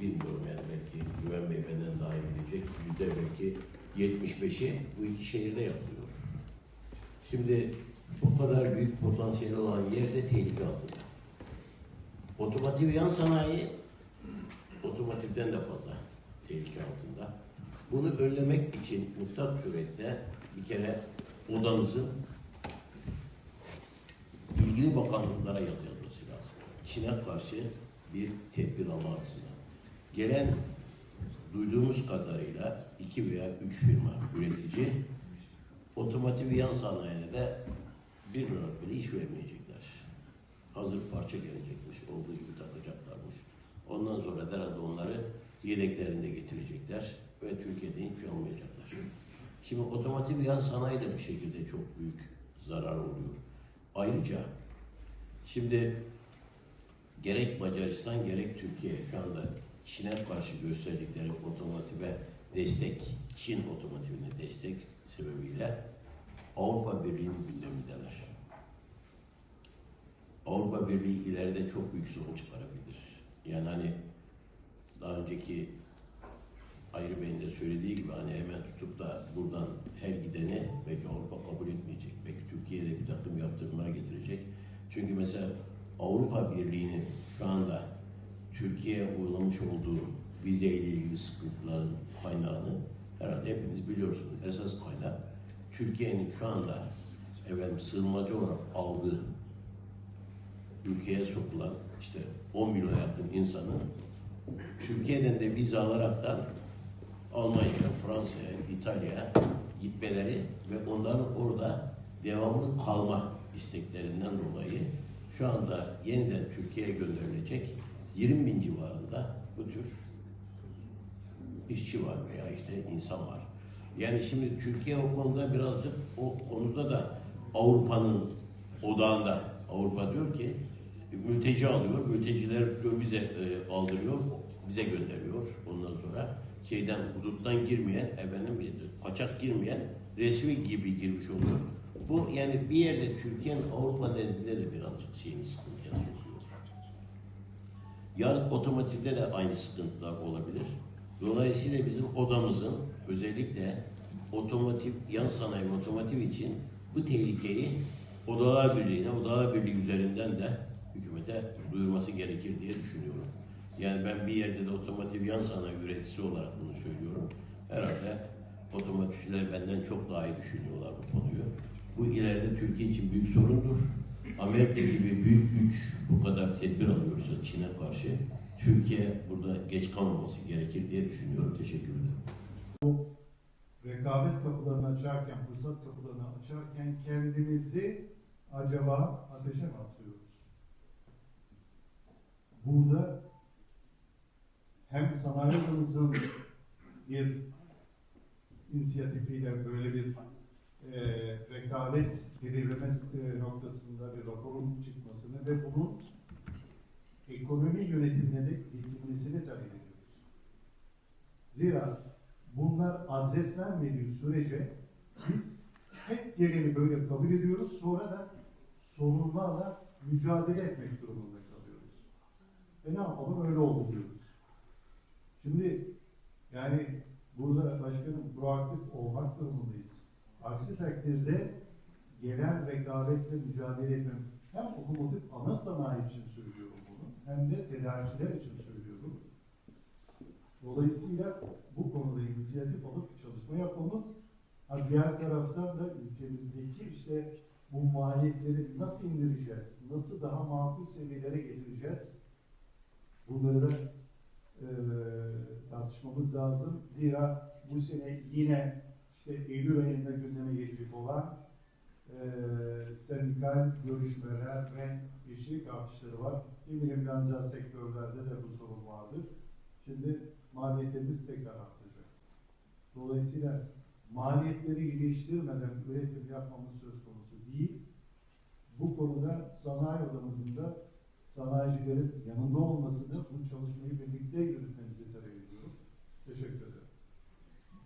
bilmiyorum yani belki Güven Bey benden daha iyi bilecek. Yüzde belki 75'i bu iki şehirde yapılıyor. Şimdi bu kadar büyük potansiyel olan yerde tehlike altında. Otomotiv yan sanayi otomotivden de fazla tehlike altında. Bunu önlemek için mutlak surette bir kere odamızın ilgili bakanlıklara yazı yazması lazım. Çin'e karşı bir tedbir alma açısından. Gelen duyduğumuz kadarıyla iki veya üç firma üretici otomotiv yan sanayine de bir liralık bile iş vermeyecekler. Hazır parça gelecekmiş, olduğu gibi takacaklarmış. Ondan sonra herhalde onları yedeklerinde getirecekler ve Türkiye'de hiçbir şey olmayacaklar. Şimdi otomotiv yan sanayi de bu şekilde çok büyük zarar oluyor. Ayrıca şimdi gerek Macaristan gerek Türkiye şu anda Çin'e karşı gösterdikleri otomotive destek, Çin otomotivine destek sebebiyle Avrupa Birliği'nin gündemindeler. Avrupa Birliği ileride çok büyük sorun çıkarabilir. Yani hani daha önceki Ayrı Bey'in de söylediği gibi hani hemen tutup da buradan her gideni belki Avrupa kabul etmeyecek. Belki Türkiye'de bir takım yaptırımlar getirecek. Çünkü mesela Avrupa Birliği'nin şu anda Türkiye'ye uygulamış olduğu vize ile ilgili sıkıntıların kaynağını herhalde hepiniz biliyorsunuz. Esas kaynak Türkiye'nin şu anda efendim, sığınmacı olarak aldığı ülkeye sokulan işte 10 milyon yakın insanın Türkiye'den de vize alaraktan Almanya'ya, Fransa'ya, İtalya'ya gitmeleri ve onların orada devamlı kalma isteklerinden dolayı şu anda yeniden Türkiye'ye gönderilecek 20 bin civarında bu tür işçi var veya işte insan var. Yani şimdi Türkiye o konuda birazcık o konuda da Avrupa'nın odağında. Avrupa diyor ki mülteci alıyor, mülteciler diyor bize e, aldırıyor, bize gönderiyor. Ondan sonra şeyden huduttan girmeyen, efendim kaçak girmeyen resmi gibi girmiş oluyor. Bu yani bir yerde Türkiye'nin Avrupa nezdinde de birazcık şeyini sıkıntıya sokuyor. Yarın otomotivde de aynı sıkıntılar olabilir. Dolayısıyla bizim odamızın özellikle otomotiv, yan sanayi otomotiv için bu tehlikeyi Odalar Birliği'ne, Odalar Birliği üzerinden de hükümete duyurması gerekir diye düşünüyorum. Yani ben bir yerde de otomotiv yan sanayi üreticisi olarak bunu söylüyorum. Herhalde otomotivciler benden çok daha iyi düşünüyorlar bu konuyu. Bu ileride Türkiye için büyük sorundur. Amerika gibi büyük güç bu kadar tedbir alıyorsa Çin'e karşı Türkiye burada geç kalmaması gerekir diye düşünüyorum. Teşekkür ederim. rekabet kapılarını açarken, fırsat kapılarını açarken kendimizi acaba ateşe mi atıyoruz? Burada hem sanayi odamızın bir inisiyatifiyle böyle bir e, rekabet belirleme e, noktasında bir raporun çıkmasını ve bunun ekonomi yönetimine de getirilmesini talep ediyoruz. Zira bunlar adreslenmediği sürece biz hep geleni böyle kabul ediyoruz. Sonra da sorunlarla mücadele etmek durumunda kalıyoruz. E ne yapalım öyle oldu diyoruz. Şimdi yani burada başkanım proaktif olmak durumundayız. Aksi takdirde gelen rekabetle mücadele etmemiz hem otomotiv ana sanayi için söylüyorum bunu hem de tedarikçiler için söylüyorum. Dolayısıyla bu konuda inisiyatif alıp çalışma yapmamız, ha diğer taraftan da ülkemizdeki işte bu maliyetleri nasıl indireceğiz, nasıl daha makul seviyelere getireceğiz, bunları da e, tartışmamız lazım. Zira bu sene yine işte Eylül ayında gündeme gelecek olan e, sendikal görüşmeler ve işçilik artışları var. Eminim benzer sektörlerde de bu sorun vardır. Şimdi maliyetlerimiz tekrar artacak. Dolayısıyla maliyetleri iyileştirmeden üretim yapmamız söz konusu değil. Bu konuda sanayi odamızın da sanayicilerin yanında olmasını, bu çalışmayı birlikte yürütmemizi talep ediyorum. Teşekkür ederim.